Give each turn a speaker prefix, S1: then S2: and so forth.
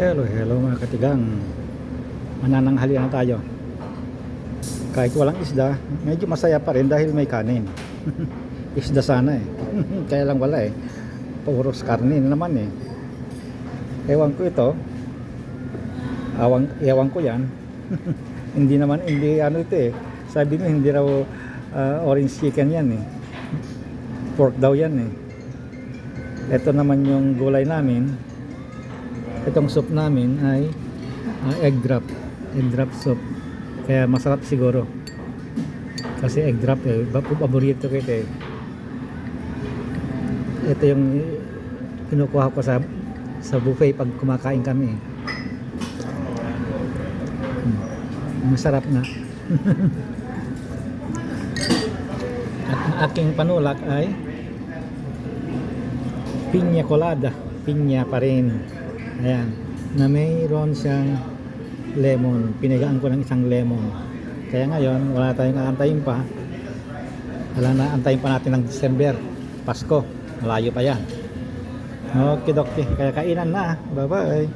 S1: Hello, hello mga katigang. Manananghali na tayo. Kahit walang isda, medyo masaya pa rin dahil may kanin. isda sana eh. Kaya lang wala eh. Puros karne na naman eh. Ewan ko ito. Awang, ewan ko yan. hindi naman, hindi ano ito eh. Sabi mo hindi raw ah, orange chicken yan eh. Pork daw yan eh. Ito naman yung gulay namin. Itong soup namin ay ah, egg drop. Egg drop soup. Kaya masarap siguro. Kasi egg drop eh. Paborito ko ito eh. Ito yung eh, kinukuha ko sa sa buffet pag kumakain kami. Hmm. Masarap na. At ang aking panulak ay piña colada. Piña pa rin. Ayan. Na mayroon siyang lemon. Pinagaan ko ng isang lemon. Kaya ngayon, wala tayong aantayin pa. Wala na, antayin pa natin ng December. Pasko. Malayo pa yan. Okay, dokte. Kaya kainan na. Bye-bye.